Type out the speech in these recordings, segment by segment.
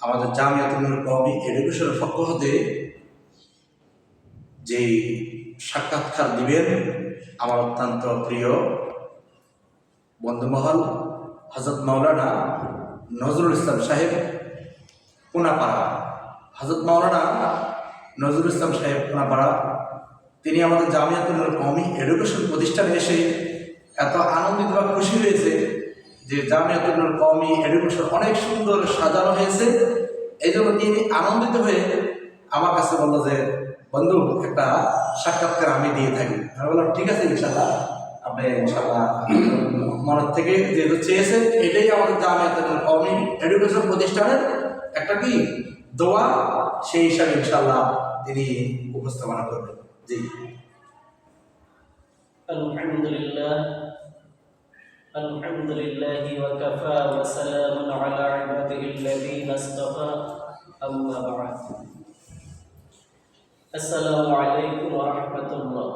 আমাদের জামিয়াতুল কওমি এডুকেশন পক্ষ হতে যে সাক্ষাৎকার দিবেন, আমার অত্যন্ত প্রিয় বন্ধুমহল হজরত মাওলানা নজরুল ইসলাম সাহেব কোনাপাড়া হজরত মাওলানা নজরুল ইসলাম সাহেব কোনাপাড়া তিনি আমাদের জামিয়াতুল কমি এডুকেশন প্রতিষ্ঠানে এসে এত আনন্দিত বা খুশি হয়েছে। যে জামিয়াতুল কওমি এডুকেশন অনেক সুন্দর সাজানো হয়েছে এই জন্য তিনি আনন্দিত হয়ে আমার কাছে বললো যে বন্ধু একটা সাক্ষাৎকার আমি দিয়ে থাকি আমি বললাম ঠিক আছে ইনশাল্লাহ আপনি ইনশাল্লাহ মনের থেকে যেহেতু চেয়েছেন এটাই আমাদের জামিয়াতুল কওমি এডুকেশন প্রতিষ্ঠানের একটা কি দোয়া সেই হিসাবে ইনশাল্লাহ তিনি উপস্থাপনা করবেন জি الحمد لله الحمد لله وكفى وسلام على عباده الذين اصطفى أما بعد السلام عليكم ورحمة الله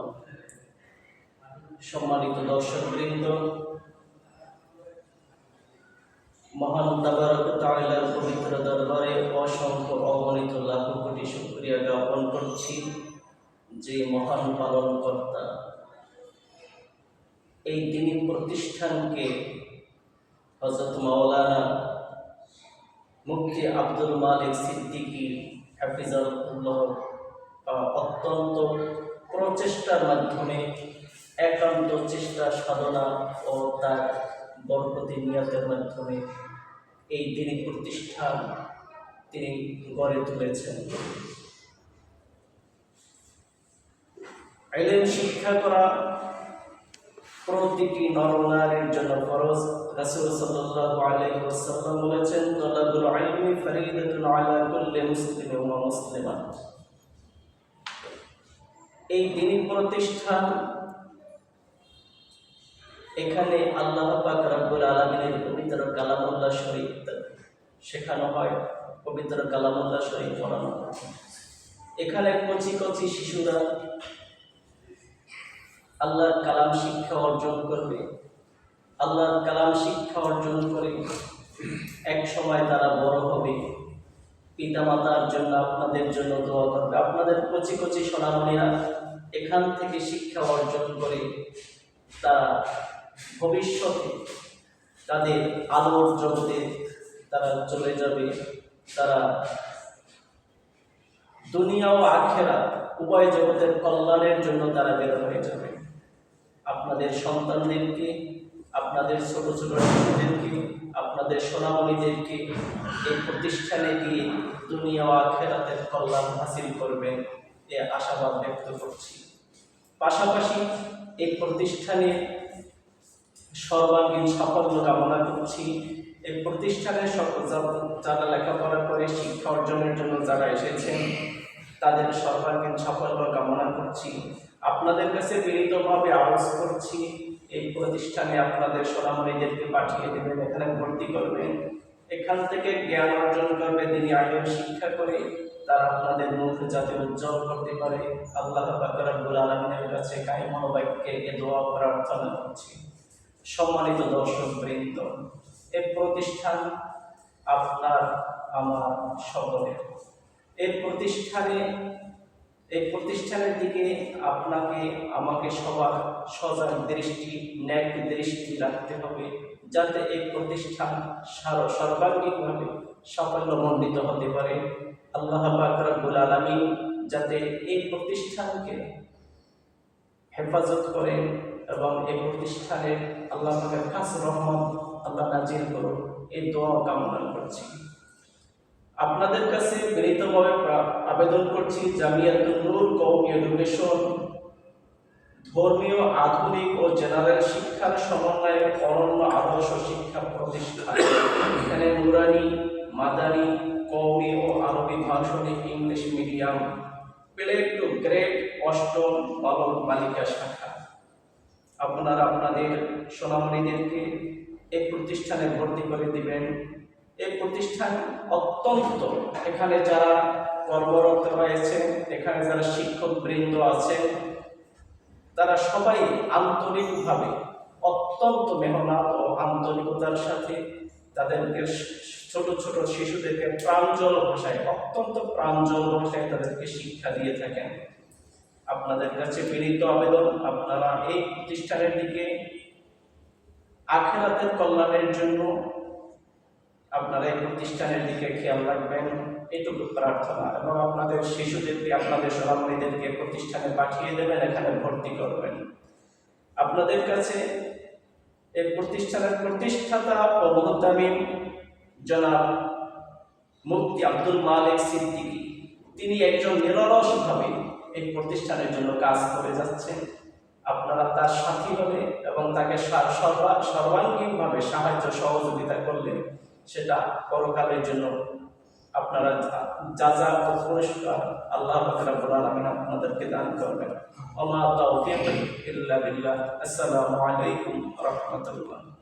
সম্মানিত দর্শকবৃন্দ মহান তাবারক তাআলার পবিত্র দরবারে অসংখ্য অগণিত লাখ কোটি শুকরিয়া জ্ঞাপন করছি যে মহান পালন কর্তা এই দিনী প্রতিষ্ঠানকে হজরত মাওলানা মুফতি আব্দুল মালিক সিদ্দিকী হাফিজাউল্লাহ অত্যন্ত প্রচেষ্টার মাধ্যমে একান্ত চেষ্টা, সাধনা ও তার বরকতি নিয়াতের মাধ্যমে এই দিনী প্রতিষ্ঠান তিনি গড়ে তুলেছেন। আইলেন শিক্ষা করা প্রতিটি নরনারীর জন্য ফরজ। রাসূল সাল্লাল্লাহু আলাইহি ওয়াসাল্লাম বলেছেন, তলাবুল ইলমি ফরিদাতুন আলা কুল্লি মুসলিম ওয়া মুসলিমাত এই দিনী প্রতিষ্ঠান এখানে আল্লাহ পাক রব্বুল আলামিনের পবিত্র কালামুল্লাহ শরীফ শেখানো হয়, পবিত্র কালামুল্লাহ শরীফ পড়ানো হয়। এখানে কচি কচি শিশুরা আল্লাহর কালাম শিক্ষা অর্জন করবে। আল্লাহর কালাম শিক্ষা অর্জন করে এক সময় তারা বড় হবে। পিতামাতার জন্য আপনাদের জন্য দোয়া করবে। আপনাদের কচি কচি সোনামণিরা এখান থেকে শিক্ষা অর্জন করে তারা ভবিষ্যতে তাদের আলোর জগতে তারা চলে যাবে। তারা দুনিয়া ও আখেরা উভয় জগতের কল্যাণের জন্য তারা বের হয়ে যাবে। আপনাদের সন্তানদেরকে, আপনাদের ছোট ছোট শিশুদেরকে, আপনাদের সোনামণিদেরকে এই প্রতিষ্ঠানে গিয়ে দুনিয়া ও আখেরাতের কল্যাণ হাসিল করবেন এ আশাবাদ ব্যক্ত করছি। পাশাপাশি এই প্রতিষ্ঠানে সর্বাঙ্গীন সাফল্য কামনা করছি। এই যা- যারা লেখাপড়া করে, শিক্ষা অর্জনের জন্য যারা এসেছেন তাদের সর্বাঙ্গীন সাফল্য কামনা করছি। আপনাদের কাছে বিনীতভাবে আওয়াজ করছি, এই প্রতিষ্ঠানে আপনাদের সোনামণিদেরকে পাঠিয়ে দেবেন, এখানে ভর্তি করবেন। এখান থেকে জ্ঞান অর্জন করবে তিনি আইন শিক্ষা করে, তারা আপনাদের মুখ যাতে উজ্জ্বল করতে পারে। আল্লাহ বাকরাবুল আলমিনের কাছে কাই মনোবাক্যে এ দোয়া প্রার্থনা করছি। সম্মানিত দর্শক বৃন্দ, এ প্রতিষ্ঠান আপনার, আমার সকলের। এই প্রতিষ্ঠানে, এই প্রতিষ্ঠানের দিকে আপনাকে, আমাকে সবার সজাগ দৃষ্টি, ন্যাক দৃষ্টি রাখতে হবে, যাতে এই প্রতিষ্ঠান সার- সর্বাঙ্গিকভাবে সাফল্যমণ্ডিত হতে পারে। আল্লাহ পাক রব্বুল আলামিন যাতে এই প্রতিষ্ঠানকে হেফাজত করেন এবং এই প্রতিষ্ঠানে আল্লাহ খাস রহমত আল্লাহ নাজির করুন এই দোয়া কামনা করছি। আপনাদের কাছে বিনীতভাবে আবেদন করছি জামিয়াতুল নূর কওমি এডুকেশন, ধর্মীয়, আধুনিক ও জেনারেল শিক্ষার সমন্বয়ে অনন্য আদর্শ শিক্ষা প্রতিষ্ঠান। এখানে নুরানি, মাদানি, কওমি ও আরবি ভাষণিক English medium play to grade অষ্টম বালক বালিকা শাখা। আপনারা আপনাদের সোনামণিদেরকে এই প্রতিষ্ঠানে ভর্তি করে দিবেন। এই প্রতিষ্ঠান অত্যন্ত এখানে যারা কর্মরত রয়েছে এখানে যারা শিক্ষক বৃন্দ আছেন, তারা সবাই আন্তরিকভাবে অত্যন্ত মেহনত ও আন্তরিকতার সাথে তাদেরকে ছোট ছোট শিশুদেরকে প্রাঞ্জল ভাষায়, অত্যন্ত প্রাঞ্জল ভাষায় তাদেরকে শিক্ষা দিয়ে থাকেন। আপনাদের কাছে বিনীত আবেদন, আপনারা এই প্রতিষ্ঠানের দিকে আখেরাতের কল্যাণের জন্য আপনারা এই প্রতিষ্ঠানের দিকে খেয়াল রাখবেন। এইটুকু প্রার্থনা। এবং আপনাদের শিশুদেরকে, আপনাদের সরামণীদেরকে প্রতিষ্ঠানে পাঠিয়ে দেবেন, এখানে ভর্তি করবেন। আপনাদের কাছে এই প্রতিষ্ঠানের প্রতিষ্ঠাতা ও মুহতামিম জনাব মুফতি আব্দুল মালিক সিদ্দিকী। তিনি একজন নিরলসভাবে এই প্রতিষ্ঠানের জন্য কাজ করে যাচ্ছেন। আপনারা তার সাথী হলে এবং তাকে সর্বাঙ্গীনভাবে সাহায্য সহযোগিতা করলে সেটা পরকালের জন্য আপনারা যা- যা পুরস্কার আল্লাহ রাব্বুল আলামিন আপনাদেরকে দান করবেন। আল্লাহ তাওফীক, ইল্লা বিল্লাহ। আসসালামু আলাইকুম রাহমাতুল্লাহ।